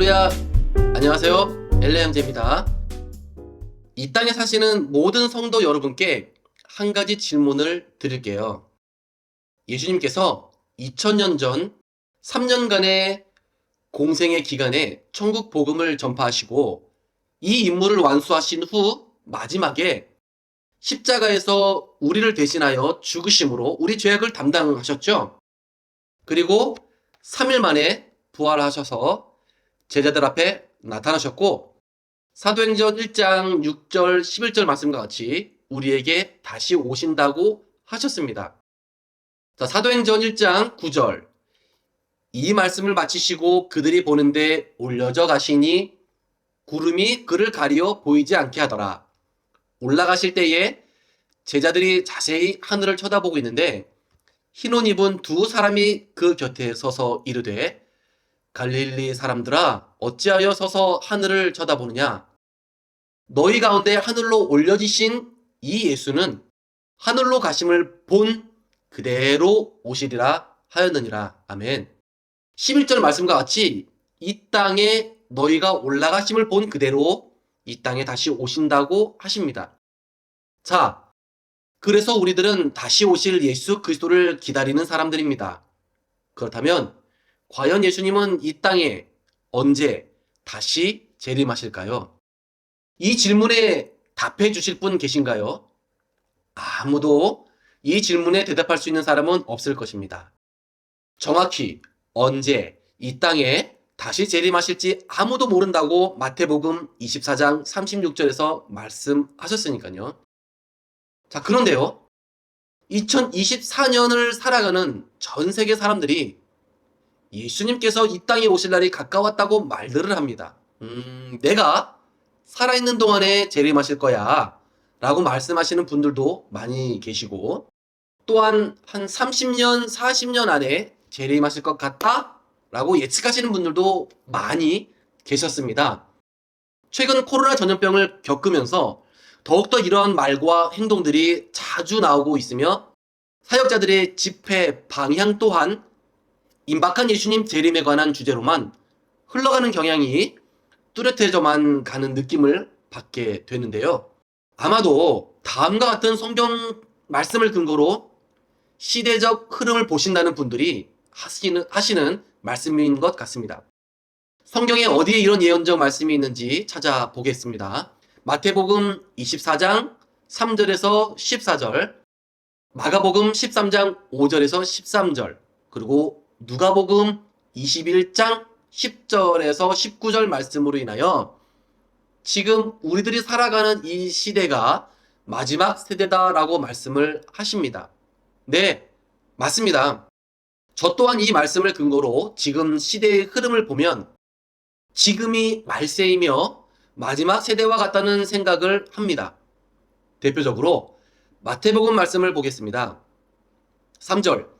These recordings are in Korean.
할렐루야. 안녕하세요. 엘레 형제입니다. 이 땅에 사시는 모든 성도 여러분께 한 가지 질문을 드릴게요. 예수님께서 2000년 전 3년간의 공생의 기간에 천국 복음을 전파하시고 이 임무를 완수하신 후 마지막에 십자가에서 우리를 대신하여 죽으심으로 우리 죄악을 담당하셨죠. 그리고 3일 만에 부활하셔서 제자들 앞에 나타나셨고 사도행전 1장 6절 11절 말씀과 같이 우리에게 다시 오신다고 하셨습니다. 자, 사도행전 1장 9절 이 말씀을 마치시고 그들이 보는데 올려져 가시니 구름이 그를 가리어 보이지 않게 하더라. 올라가실 때에 제자들이 자세히 하늘을 쳐다보고 있는데 흰 옷 입은 두 사람이 그 곁에 서서 이르되 갈릴리 사람들아 어찌하여 서서 하늘을 쳐다보느냐? 너희 가운데 하늘로 올려지신 이 예수는 하늘로 가심을 본 그대로 오시리라 하였느니라. 아멘. 11절 말씀과 같이 이 땅에 너희가 올라가심을 본 그대로 이 땅에 다시 오신다고 하십니다. 자 그래서 우리들은 다시 오실 예수 그리스도를 기다리는 사람들입니다. 그렇다면 과연 예수님은 이 땅에 언제 다시 재림하실까요? 이 질문에 답해 주실 분 계신가요? 아무도 이 질문에 대답할 수 있는 사람은 없을 것입니다. 정확히 언제 이 땅에 다시 재림하실지 아무도 모른다고 마태복음 24장 36절에서 말씀하셨으니까요. 자, 그런데요. 2024년을 살아가는 전 세계 사람들이 예수님께서 이 땅에 오실 날이 가까웠다고 말들을 합니다. 음, 내가 살아있는 동안에 재림하실 거야. 라고 말씀하시는 분들도 많이 계시고, 또한 한 30년, 40년 안에 재림하실 것 같다? 라고 예측하시는 분들도 많이 계셨습니다. 최근 코로나 전염병을 겪으면서 더욱더 이러한 말과 행동들이 자주 나오고 있으며 사역자들의 집회 방향 또한 임박한 예수님 재림에 관한 주제로만 흘러가는 경향이 뚜렷해져만 가는 느낌을 받게 되는데요. 아마도 다음과 같은 성경 말씀을 근거로 시대적 흐름을 보신다는 분들이 하시는, 하시는 말씀인 것 같습니다. 성경에 어디에 이런 예언적 말씀이 있는지 찾아보겠습니다. 마태복음 24장 3절에서 14절, 마가복음 13장 5절에서 13절, 그리고 누가복음 21장 10절에서 19절 말씀으로 인하여 지금 우리들이 살아가는 이 시대가 마지막 세대다라고 말씀을 하십니다. 네, 맞습니다. 저 또한 이 말씀을 근거로 지금 시대의 흐름을 보면 지금이 말세이며 마지막 세대와 같다는 생각을 합니다. 대표적으로 마태복음 말씀을 보겠습니다. 3절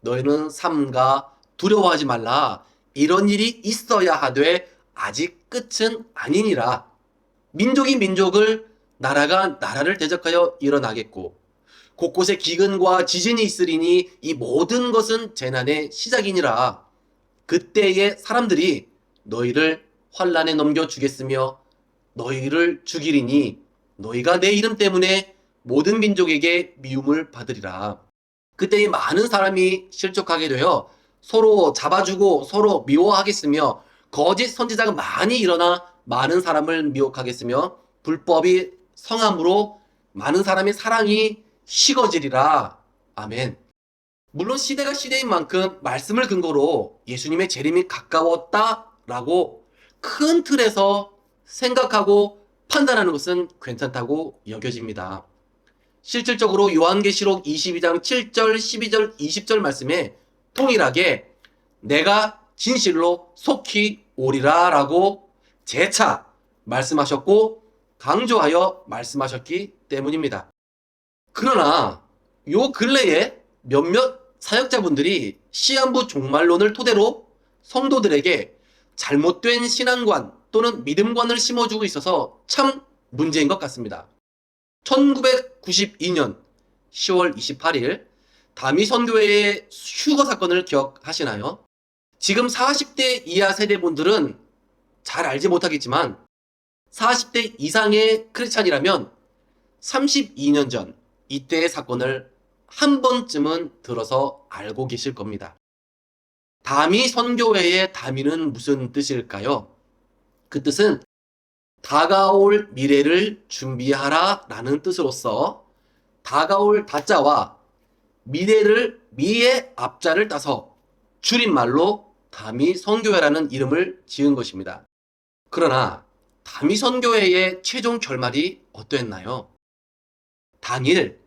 너희는 삼가 두려워하지 말라. 이런 일이 있어야 하되 아직 끝은 아니니라. 민족이 민족을 나라가 나라를 대적하여 일어나겠고 곳곳에 기근과 지진이 있으리니 이 모든 것은 재난의 시작이니라. 그때에 사람들이 너희를 환란에 넘겨 주겠으며 너희를 죽이리니 너희가 내 이름 때문에 모든 민족에게 미움을 받으리라. 그때 이 많은 사람이 실족하게 되어 서로 잡아주고 서로 미워하겠으며 거짓 선지자가 많이 일어나 많은 사람을 미혹하겠으며 불법이 성함으로 많은 사람의 사랑이 식어지리라. 아멘. 물론 시대가 시대인 만큼 말씀을 근거로 예수님의 재림이 가까웠다라고 큰 틀에서 생각하고 판단하는 것은 괜찮다고 여겨집니다. 실질적으로 요한계시록 22장 7절, 12절, 20절 말씀에 통일하게 내가 진실로 속히 오리라 라고 재차 말씀하셨고 강조하여 말씀하셨기 때문입니다. 그러나 요 근래에 몇몇 사역자분들이 시한부 종말론을 토대로 성도들에게 잘못된 신앙관 또는 믿음관을 심어주고 있어서 참 문제인 것 같습니다. 1992년 10월 28일 다미 선교회의 휴거 사건을 기억하시나요? 지금 40대 이하 세대분들은 잘 알지 못하겠지만 40대 이상의 크리스찬이라면 32년 전 이때의 사건을 한 번쯤은 들어서 알고 계실 겁니다. 다미 선교회의 다미는 무슨 뜻일까요? 그 뜻은 다가올 미래를 준비하라 라는 뜻으로서 다가올 다자와 미래를 미의 앞자를 따서 줄임말로 다미 선교회라는 이름을 지은 것입니다. 그러나 다미 선교회의 최종 결말이 어떠했나요? 당일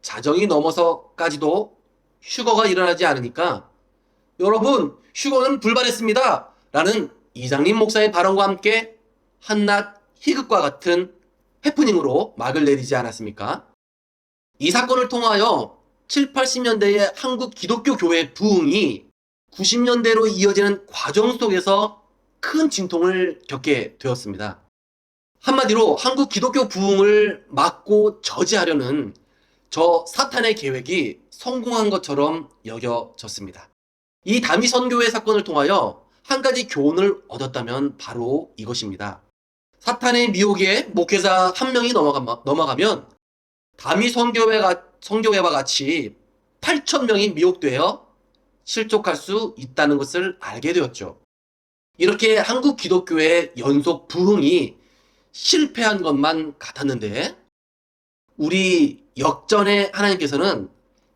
자정이 넘어서까지도 휴거가 일어나지 않으니까 여러분 휴거는 불발했습니다 라는 이장님 목사의 발언과 함께 한낱 희극과 같은 해프닝으로 막을 내리지 않았습니까? 이 사건을 통하여 7, 80년대의 한국 기독교 교회 부흥이 90년대로 이어지는 과정 속에서 큰 진통을 겪게 되었습니다. 한마디로 한국 기독교 부흥을 막고 저지하려는 저 사탄의 계획이 성공한 것처럼 여겨졌습니다. 이 다미 선교회 사건을 통하여 한 가지 교훈을 얻었다면 바로 이것입니다. 사탄의 미혹에 목회자 한 명이 넘어가, 넘어가면 다미 선교회가, 선교회와 같이 8천 명이 미혹되어 실족할 수 있다는 것을 알게 되었죠. 이렇게 한국 기독교의 연속 부흥이 실패한 것만 같았는데 우리 역전의 하나님께서는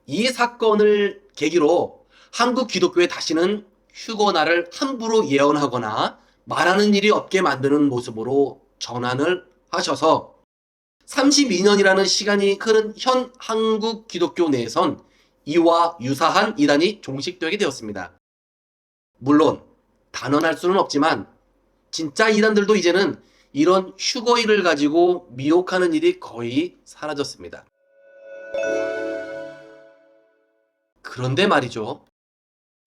이 사건을 계기로 한국 기독교에 다시는 휴거나를 함부로 예언하거나 말하는 일이 없게 만드는 모습으로 전환을 하셔서 32년이라는 시간이 흐른 현 한국 기독교 내에선 이와 유사한 이단이 종식되게 되었습니다. 물론 단언할 수는 없지만 진짜 이단들도 이제는 이런 휴거일을 가지고 미혹하는 일이 거의 사라졌습니다. 그런데 말이죠.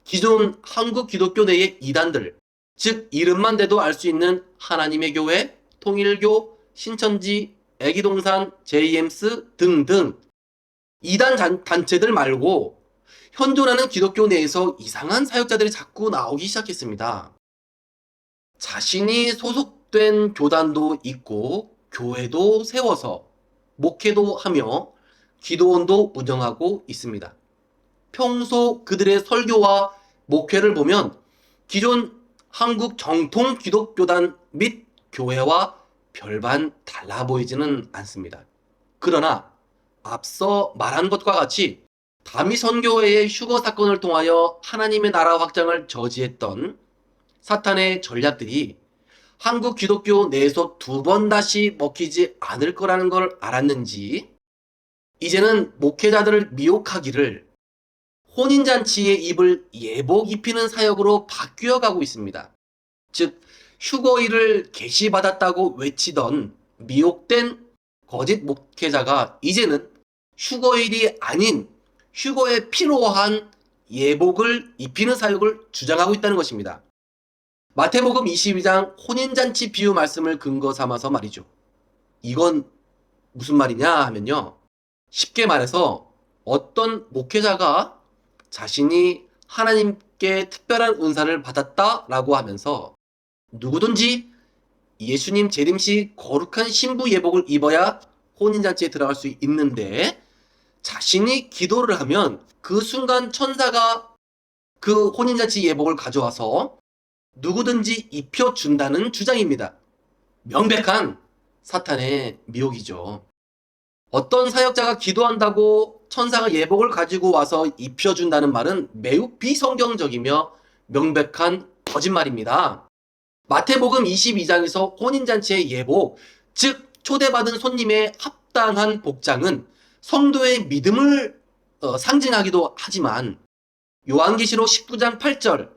기존 한국 기독교 내의 이단들, 즉 이름만 대도 알 수 있는 하나님의 교회, 통일교, 신천지, 애기동산, JMS 등등 이단 단, 단체들 말고 현존하는 기독교 내에서 이상한 사역자들이 자꾸 나오기 시작했습니다. 자신이 소속된 교단도 있고 교회도 세워서 목회도 하며 기도원도 운영하고 있습니다. 평소 그들의 설교와 목회를 보면 기존 한국 정통 기독교단 및 교회와 별반 달라 보이지는 않습니다. 그러나 앞서 말한 것과 같이 다미 선교회의 휴거 사건을 통하여 하나님의 나라 확장을 저지했던 사탄의 전략들이 한국 기독교 내에서 두 번 다시 먹히지 않을 거라는 걸 알았는지 이제는 목회자들을 미혹하기를 혼인잔치의 입을 예복 입히는 사역으로 바뀌어 가고 있습니다. 즉, 휴거일을 계시받았다고 외치던 미혹된 거짓 목회자가 이제는 휴거일이 아닌 휴거에 필요한 예복을 입히는 사역을 주장하고 있다는 것입니다. 마태복음 22장 혼인잔치 비유 말씀을 근거 삼아서 말이죠. 이건 무슨 말이냐 하면요. 쉽게 말해서 어떤 목회자가 자신이 하나님께 특별한 은사를 받았다라고 하면서 누구든지 예수님 재림시 거룩한 신부 예복을 입어야 혼인잔치에 들어갈 수 있는데 자신이 기도를 하면 그 순간 천사가 그 혼인잔치 예복을 가져와서 누구든지 입혀준다는 주장입니다. 명백한 사탄의 미혹이죠. 어떤 사역자가 기도한다고 천사가 예복을 가지고 와서 입혀준다는 말은 매우 비성경적이며 명백한 거짓말입니다. 마태복음 22장에서 혼인잔치의 예복, 즉 초대받은 손님의 합당한 복장은 성도의 믿음을 어, 상징하기도 하지만 요한계시록 19장 8절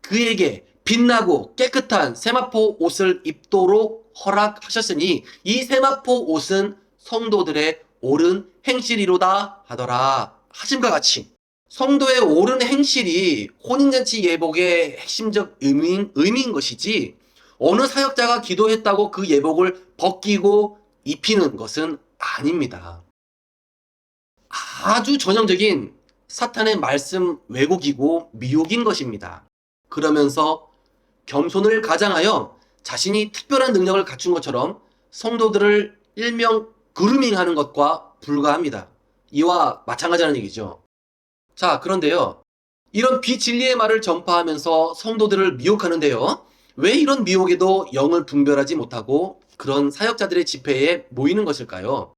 그에게 빛나고 깨끗한 세마포 옷을 입도록 허락하셨으니 이 세마포 옷은 성도들의 옳은 행실이로다 하더라 하심과 같이 성도의 옳은 행실이 혼인잔치 예복의 핵심적 의미인, 의미인 것이지 어느 사역자가 기도했다고 그 예복을 벗기고 입히는 것은 아닙니다. 아주 전형적인 사탄의 말씀 왜곡이고 미혹인 것입니다. 그러면서 겸손을 가장하여 자신이 특별한 능력을 갖춘 것처럼 성도들을 일명 그루밍하는 것과 불과합니다. 이와 마찬가지라는 얘기죠. 자, 그런데요. 이런 비진리의 말을 전파하면서 성도들을 미혹하는데요. 왜 이런 미혹에도 영을 분별하지 못하고 그런 사역자들의 집회에 모이는 것일까요?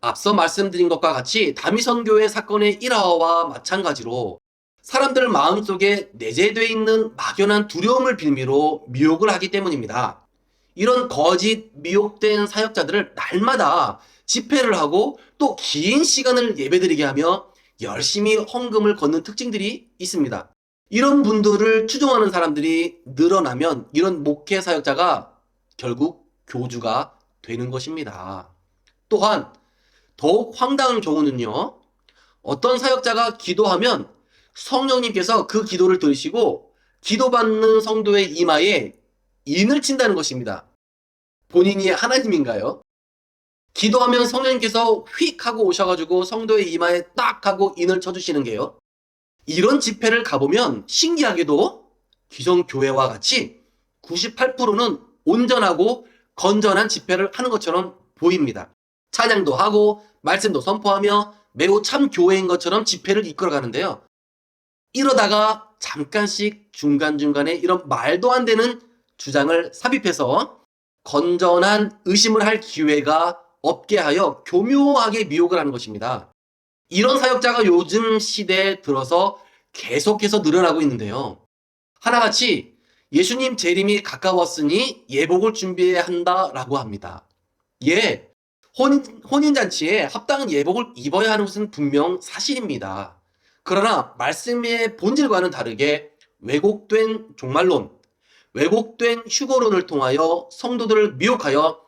앞서 말씀드린 것과 같이 다미선교회 사건의 일화와 마찬가지로 사람들 마음속에 내재되어 있는 막연한 두려움을 빌미로 미혹을 하기 때문입니다. 이런 거짓 미혹된 사역자들을 날마다 집회를 하고 또 긴 시간을 예배드리게 하며 열심히 헌금을 걷는 특징들이 있습니다. 이런 분들을 추종하는 사람들이 늘어나면 이런 목회 사역자가 결국 교주가 되는 것입니다. 또한 더욱 황당한 경우는요. 어떤 사역자가 기도하면 성령님께서 그 기도를 들으시고 기도받는 성도의 이마에 인을 친다는 것입니다. 본인이 하나님인가요? 기도하면 성령님께서 휙 하고 오셔가지고 성도의 이마에 딱 하고 인을 쳐주시는 게요. 이런 집회를 가보면 신기하게도 기성교회와 같이 98%는 온전하고 건전한 집회를 하는 것처럼 보입니다. 찬양도 하고 말씀도 선포하며 매우 참 교회인 것처럼 집회를 이끌어 가는데요. 이러다가 잠깐씩 중간중간에 이런 말도 안 되는 주장을 삽입해서 건전한 의심을 할 기회가 없게 하여 교묘하게 미혹을 하는 것입니다. 이런 사역자가 요즘 시대에 들어서 계속해서 늘어나고 있는데요. 하나같이 예수님 재림이 가까웠으니 예복을 준비해야 한다라고 합니다. 예, 혼인, 혼인잔치에 합당한 예복을 입어야 하는 것은 분명 사실입니다. 그러나 말씀의 본질과는 다르게 왜곡된 종말론, 왜곡된 휴거론을 통하여 성도들을 미혹하여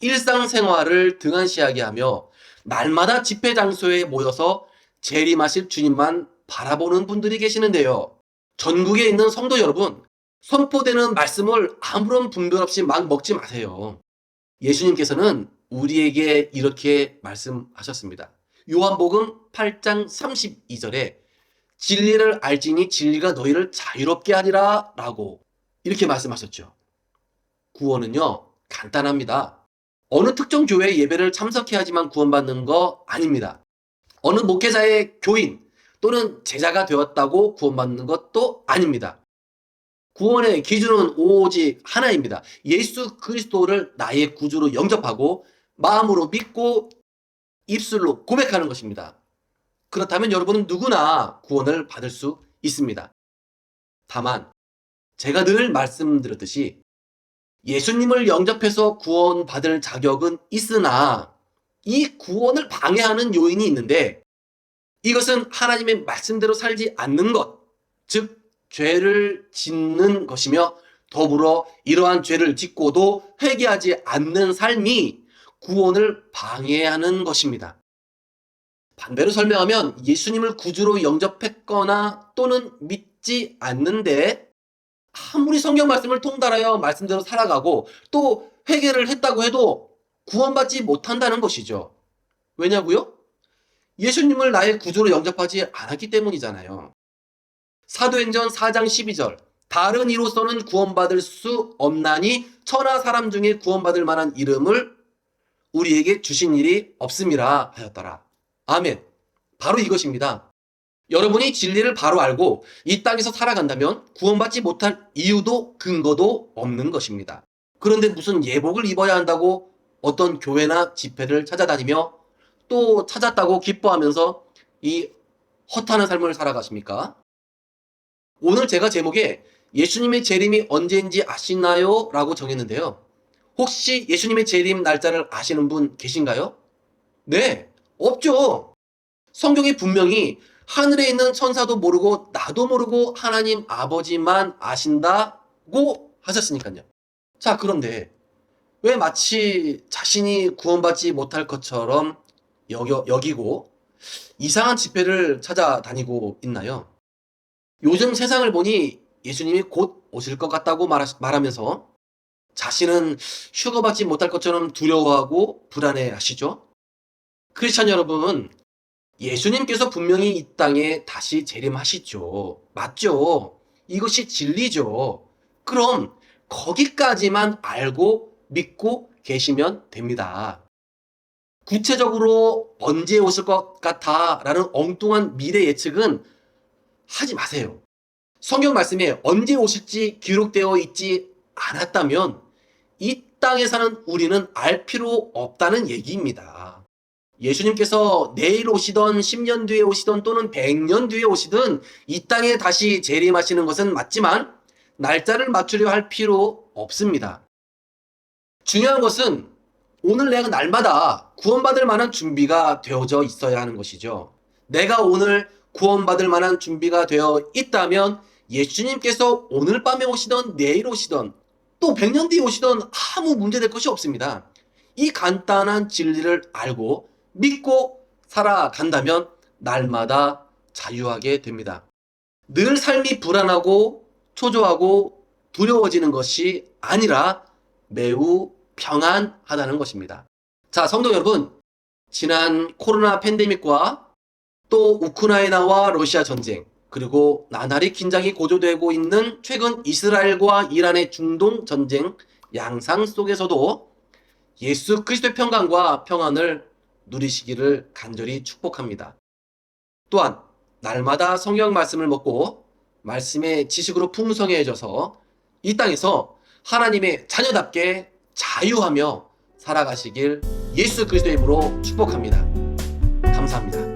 일상생활을 등한시하게 하며 날마다 집회 장소에 모여서 재림하실 주님만 바라보는 분들이 계시는데요. 전국에 있는 성도 여러분, 선포되는 말씀을 아무런 분별 없이 막 먹지 마세요. 예수님께서는 우리에게 이렇게 말씀하셨습니다. 요한복음 8장 32절에 진리를 알지니 진리가 너희를 자유롭게 하리라 라고 이렇게 말씀하셨죠. 구원은요, 간단합니다. 어느 특정 교회 예배를 참석해야지만 구원받는 거 아닙니다. 어느 목회자의 교인 또는 제자가 되었다고 구원받는 것도 아닙니다. 구원의 기준은 오직 하나입니다. 예수 그리스도를 나의 구주로 영접하고 마음으로 믿고 입술로 고백하는 것입니다. 그렇다면 여러분은 누구나 구원을 받을 수 있습니다. 다만 제가 늘 말씀드렸듯이 예수님을 영접해서 구원받을 자격은 있으나 이 구원을 방해하는 요인이 있는데 이것은 하나님의 말씀대로 살지 않는 것, 즉 죄를 짓는 것이며 더불어 이러한 죄를 짓고도 회개하지 않는 삶이 구원을 방해하는 것입니다. 반대로 설명하면 예수님을 구주로 영접했거나 또는 믿지 않는데 아무리 성경 말씀을 통달하여 말씀대로 살아가고 또 회개를 했다고 해도 구원받지 못한다는 것이죠. 왜냐고요? 예수님을 나의 구주로 영접하지 않았기 때문이잖아요. 사도행전 4장 12절 다른 이로서는 구원받을 수 없나니 천하 사람 중에 구원받을 만한 이름을 우리에게 주신 일이 없음이라 하였더라. 아멘. 바로 이것입니다. 여러분이 진리를 바로 알고 이 땅에서 살아간다면 구원받지 못할 이유도 근거도 없는 것입니다. 그런데 무슨 예복을 입어야 한다고 어떤 교회나 집회를 찾아다니며 또 찾았다고 기뻐하면서 이 허탄한 삶을 살아가십니까? 오늘 제가 제목에 예수님의 재림이 언제인지 아시나요? 라고 정했는데요. 혹시 예수님의 재림 날짜를 아시는 분 계신가요? 네, 없죠. 성경이 분명히 하늘에 있는 천사도 모르고 나도 모르고 하나님 아버지만 아신다고 하셨으니까요. 자, 그런데 왜 마치 자신이 구원받지 못할 것처럼 여겨, 여기고 이상한 집회를 찾아다니고 있나요? 요즘 세상을 보니 예수님이 곧 오실 것 같다고 말하, 말하면서 자신은 휴거받지 못할 것처럼 두려워하고 불안해 하시죠? 크리스찬 여러분, 예수님께서 분명히 이 땅에 다시 재림하시죠. 맞죠? 이것이 진리죠. 그럼 거기까지만 알고 믿고 계시면 됩니다. 구체적으로 언제 오실 것 같아 라는 엉뚱한 미래 예측은 하지 마세요. 성경 말씀에 언제 오실지 기록되어 있지 않았다면 이 땅에 사는 우리는 알 필요 없다는 얘기입니다. 예수님께서 내일 오시던 10년 뒤에 오시던 또는 100년 뒤에 오시든 이 땅에 다시 재림하시는 것은 맞지만 날짜를 맞추려 할 필요 없습니다. 중요한 것은 오늘 내가 날마다 구원받을 만한 준비가 되어져 있어야 하는 것이죠. 내가 오늘 구원받을 만한 준비가 되어 있다면 예수님께서 오늘 밤에 오시던 내일 오시던 또 100년 뒤에 오시던 아무 문제될 것이 없습니다. 이 간단한 진리를 알고 믿고 살아간다면 날마다 자유하게 됩니다. 늘 삶이 불안하고 초조하고 두려워지는 것이 아니라 매우 평안하다는 것입니다. 자, 성도 여러분, 지난 코로나 팬데믹과 또 우크라이나와 러시아 전쟁, 그리고 나날이 긴장이 고조되고 있는 최근 이스라엘과 이란의 중동 전쟁 양상 속에서도 예수 그리스도의 평강과 평안을 누리시기를 간절히 축복합니다. 또한 날마다 성경 말씀을 먹고 말씀의 지식으로 풍성해져서 이 땅에서 하나님의 자녀답게 자유하며 살아가시길 예수 그리스도의 이름으로 축복합니다. 감사합니다.